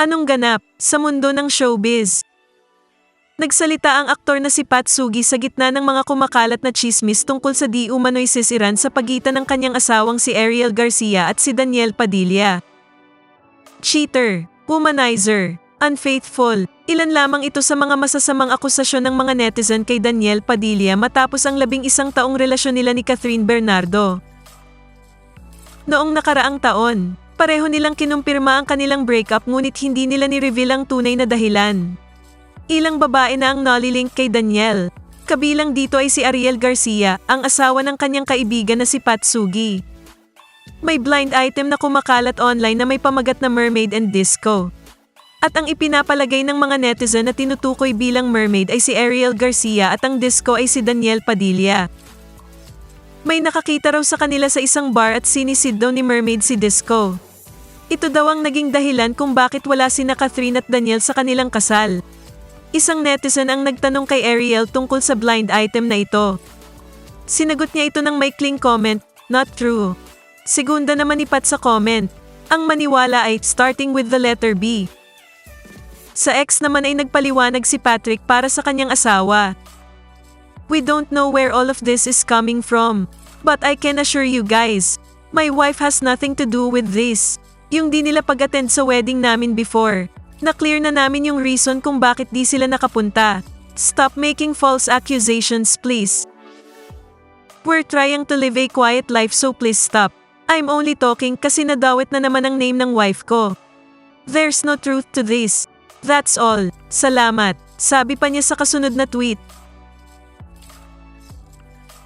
Anong ganap sa mundo ng showbiz? Nagsalita ang aktor na si Pat Sugi sa gitna ng mga kumakalat na chismis tungkol sa di umano'y sisiran sa pagitan ng kanyang asawang si Ariel Garcia at si Daniel Padilla. Cheater, womanizer, unfaithful, ilan lamang ito sa mga masasamang akusasyon ng mga netizen kay Daniel Padilla matapos ang labing isang taong relasyon nila ni Catherine Bernardo. Noong nakaraang taon, pareho nilang kinumpirma ang kanilang breakup ngunit hindi nila ni-reveal ang tunay na dahilan. Ilang babae na ang nolilink kay Daniel. Kabilang dito ay si Ariel Garcia, ang asawa ng kanyang kaibigan na si Pat Sugi. May blind item na kumakalat online na may pamagat na mermaid and disco. At ang ipinapalagay ng mga netizen na tinutukoy bilang mermaid ay si Ariel Garcia at ang disco ay si Daniel Padilla. May nakakita raw sa kanila sa isang bar at sinisid daw ni Mermaid si Disco. Ito daw ang naging dahilan kung bakit wala sina Catherine at Daniel sa kanilang kasal. Isang netizen ang nagtanong kay Ariel tungkol sa blind item na ito. Sinagot niya ito ng maikling comment, not true. Segunda naman ni Pat sa comment. Ang maniwala ay starting with the letter B. Sa ex naman ay nagpaliwanag si Patrick para sa kanyang asawa. We don't know where all of this is coming from. But I can assure you guys, my wife has nothing to do with this. Yung di nila pag-attend sa wedding namin before. Na-clear na namin yung reason kung bakit di sila nakapunta. Stop making false accusations please. We're trying to live a quiet life so please stop. I'm only talking kasi nadawit na naman ang name ng wife ko. There's no truth to this. That's all. Salamat. Sabi pa niya sa kasunod na tweet.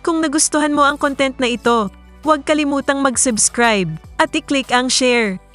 Kung nagustuhan mo ang content na ito, huwag kalimutang mag-subscribe at i-click ang share,